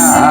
Yes.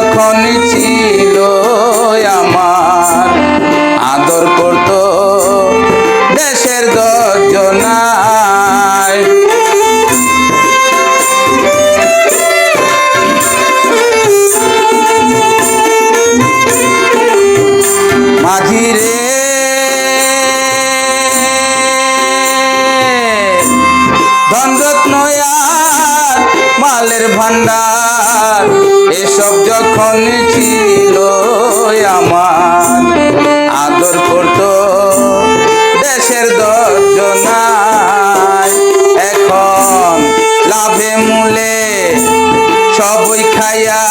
যখন ছিল আমার আদর করতো চালের ভান্ডার এসব যখন ছিল আমার, আদর করত দেশের দর্জনায়। এখন লাভে মূলে সবই খাইয়া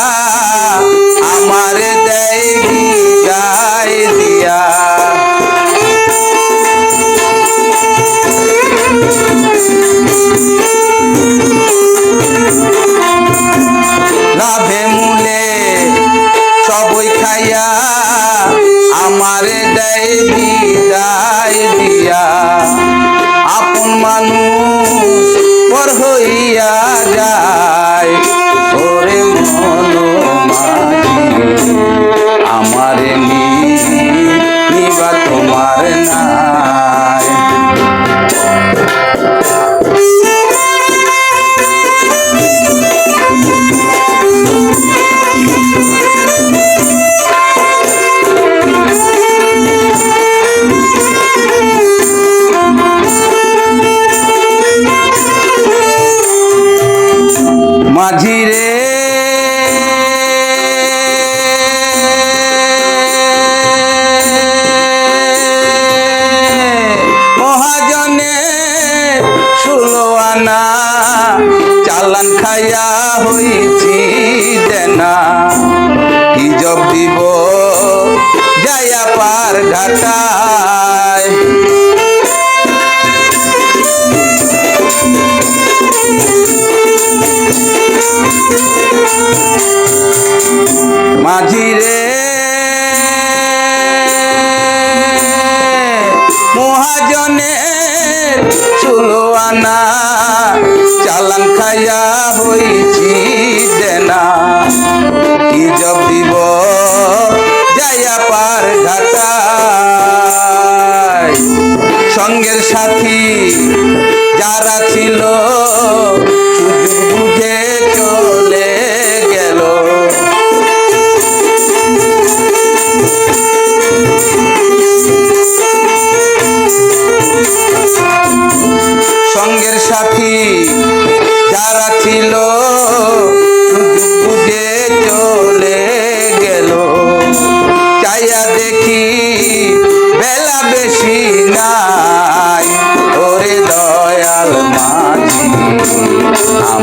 হইছি দেনা। হিজব দিব? যায়া পার ঘাটায়। মাঝিরে জপিব যাইয়া পার ঘাটায়। সঙ্গের সাথী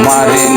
তোমারে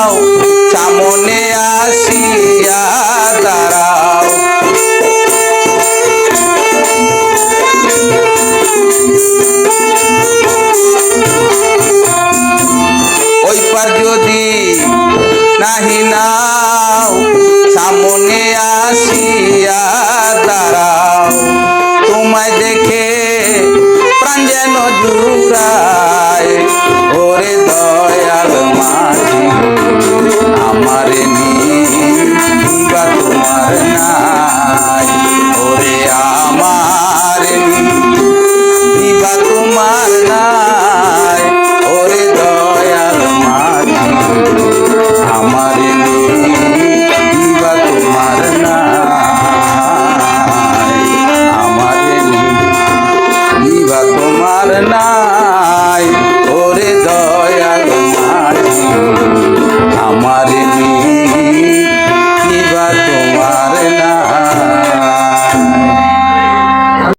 out. আমারে নিবা তোমার নাই। ওরে আমার নিবা তোমার নাই। ওরে দয়াল মাঝি আমারে নিবা তোমার নাই। আমারে নিবা তোমার নাই।